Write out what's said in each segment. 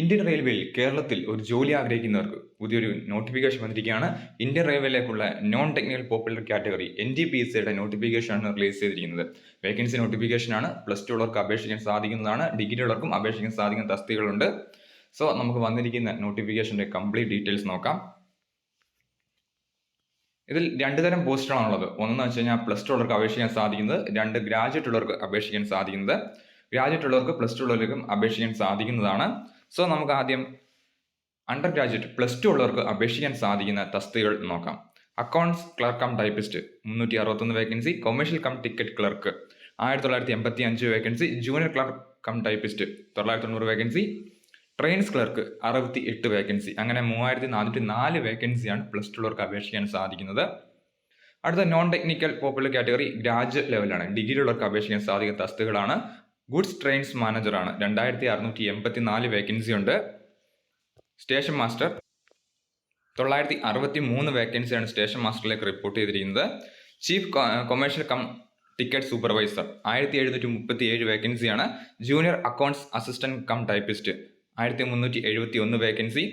Indian റെയിൽവേയിൽ കേരളത്തിൽ ഒരു ജോലി ആഗ്രഹിക്കുന്നവർക്ക് പുതിയൊരു നോട്ടിഫിക്കേഷൻ വന്നിരിക്കുകയാണ്. Indian റെയിൽവേയിലേക്കുള്ള non technical popular category N D P സിയുടെ നോട്ടിഫിക്കേഷനാണ് റിലീസ് ചെയ്തിരിക്കുന്നത്. വേക്കൻസി നോട്ടിഫിക്കേഷനാണ് പ്ലസ് ടു ഉള്ളവർക്ക് അപേക്ഷിക്കാൻ സാധിക്കുന്നതാണ്. ഡിഗ്രി ഉള്ളവർക്കും അപേക്ഷിക്കാൻ സാധിക്കുന്ന തസ്തികളുണ്ട് സോ നമുക്ക് വന്നിരിക്കുന്ന നോട്ടിഫിക്കേഷന്റെ കംപ്ലീറ്റ് ഡീറ്റെയിൽസ് നോക്കാം. ഇതിൽ രണ്ട് തരം പോസ്റ്റുകളാണുള്ളത് ഒന്നെന്ന് വെച്ച് കഴിഞ്ഞാൽ പ്ലസ് ടു ഉള്ളവർക്ക് അപേക്ഷിക്കാൻ സാധിക്കുന്നത്. രണ്ട് ഗ്രാജുവേറ്റ് ഉള്ളവർക്ക് അപേക്ഷിക്കാൻ സാധിക്കുന്നത്. ഗ്രാജുവേറ്റ് ഉള്ളവർക്ക് പ്ലസ് ടു ഉള്ളവർക്കും അപേക്ഷിക്കാൻ സാധിക്കുന്നതാണ്. സോ നമുക്ക് ആദ്യം അണ്ടർ ഗ്രാജുവേറ്റ് പ്ലസ് ടു ഉള്ളവർക്ക് അപേക്ഷിക്കാൻ സാധിക്കുന്ന തസ്തികൾ നോക്കാം. അക്കൗണ്ട്സ് ക്ലർക്ക് കം ടൈപ്പിസ്റ്റ് മുന്നൂറ്റി അറുപത്തൊന്ന് vacancy commercial cum ticket clerk ആയിരത്തി തൊള്ളായിരത്തി എൺപത്തി അഞ്ച് vacancy junior clerk cum typist തൊള്ളായിരത്തി തൊണ്ണൂറ് വേക്കൻസി ട്രെയിൻസ് ക്ലർക്ക് അറുപത്തി എട്ട് വേക്കൻസി അങ്ങനെ മൂവായിരത്തി നാനൂറ്റി നാല് വേക്കൻസിയാണ് പ്ലസ് ടു ഉള്ളവർക്ക് അപേക്ഷിക്കാൻ സാധിക്കുന്നത്. അടുത്ത non technical popular category graduate ലെവലാണ് ഡിഗ്രി ഉള്ളവർക്ക് അപേക്ഷിക്കാൻ സാധിക്കുന്ന തസ്തികളാണ് ഗുഡ്സ് ട്രെയിൻസ് മാനേജറാണ്. രണ്ടായിരത്തി അറുന്നൂറ്റി എൺപത്തി നാല് വേക്കൻസി ഉണ്ട്. സ്റ്റേഷൻ മാസ്റ്റർ തൊള്ളായിരത്തി അറുപത്തി മൂന്ന് വേക്കൻസിയാണ് സ്റ്റേഷൻ മാസ്റ്ററിലേക്ക് റിപ്പോർട്ട് ചെയ്തിരിക്കുന്നത്. Chief commercial cum ticket supervisor ആയിരത്തി എഴുന്നൂറ്റി മുപ്പത്തി ഏഴ് വേക്കൻസിയാണ് junior accounts assistant cum typist ആയിരത്തി മുന്നൂറ്റി എഴുപത്തി ഒന്ന് vacancy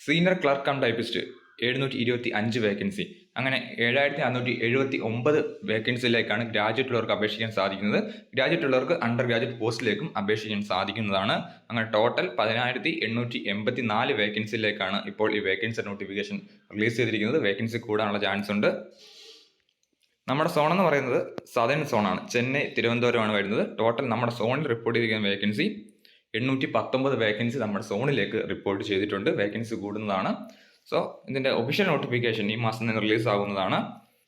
senior clerk cum typist എഴുന്നൂറ്റി ഇരുപത്തി അഞ്ച് വേക്കൻസി അങ്ങനെ ഏഴായിരത്തി അറുന്നൂറ്റി എഴുപത്തി ഒമ്പത് വേക്കൻസിയിലേക്കാണ് ഗ്രാജുവേറ്റ് ഉള്ളവർക്ക് അപേക്ഷിക്കാൻ സാധിക്കുന്നത്. ഗ്രാജുവേറ്റ് ഉള്ളവർക്ക് അണ്ടർ ഗ്രാജുവേറ്റ് പോസ്റ്റിലേക്കും അപേക്ഷിക്കാൻ സാധിക്കുന്നതാണ്. അങ്ങനെ ടോട്ടൽ പതിനായിരത്തി എണ്ണൂറ്റി എൺപത്തി നാല് വേക്കൻസിയിലേക്കാണ് ഇപ്പോൾ ഈ വേക്കൻസി നോട്ടിഫിക്കേഷൻ റിലീസ് ചെയ്തിരിക്കുന്നത്. വേക്കൻസി കൂടാനുള്ള ചാൻസ് ഉണ്ട്. നമ്മുടെ സോൺ എന്ന് പറയുന്നത് സദേൺ സോണാണ് ചെന്നൈ തിരുവനന്തപുരമാണ് വരുന്നത്. ടോട്ടൽ നമ്മുടെ സോണിൽ റിപ്പോർട്ട് ചെയ്തിരിക്കുന്ന വേക്കൻസി എണ്ണൂറ്റി പത്തൊമ്പത് വേക്കൻസി നമ്മുടെ സോണിലേക്ക് റിപ്പോർട്ട് ചെയ്തിട്ടുണ്ട്. വേക്കൻസി കൂടുന്നതാണ്. സോ ഇതിന്റെ ഒഫീഷ്യൽ നോട്ടിഫിക്കേഷൻ ഈ മാസം തന്നെ റിലീസ് ആകുന്നതാണ്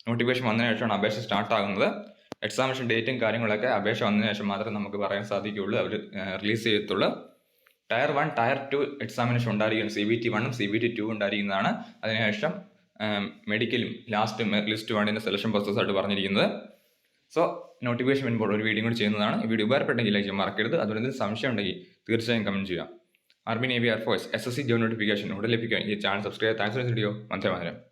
നോട്ടിഫിക്കേഷൻ വന്നതിന് ശേഷമാണ് അപേക്ഷ സ്റ്റാർട്ട് ആകുന്നത്. എക്സാമിനേഷൻ ഡേറ്റും കാര്യങ്ങളൊക്കെ അപേക്ഷ വന്നതിന് ശേഷം മാത്രമേ നമുക്ക് പറയാൻ സാധിക്കുകയുള്ളൂ. അവർ റിലീസ് ചെയ്യത്തുള്ളൂ. Tier one tier two examination ഉണ്ടായിരിക്കും സി ബി ടി വണ്ണും സി ബി ടി ടു ഉണ്ടായിരിക്കുന്നതാണ്. അതിനുശേഷം മെഡിക്കലും ലാസ്റ്റ് ലിസ്റ്റ് വണ്ണിന്റെ സെലക്ഷൻ പ്രോസസ്സായിട്ട് പറഞ്ഞിരിക്കുന്നത്. സോ നോട്ടിഫിക്കേഷൻ വരുമ്പോൾ ഒരു വീഡിയോ കൂടി ചെയ്യുന്നതാണ്. ഈ വീഡിയോ ഉപകാരപ്പെട്ടെങ്കിൽ ലൈക്ക് മറക്കരുത്. അതുപോലെ എന്തെങ്കിലും സംശയം ഉണ്ടെങ്കിൽ തീർച്ചയായും കമന്റ് ചെയ്യുക army navy air force S S C job notification उड़े लगे ये channel subscribe thanks for video मंथे मंथे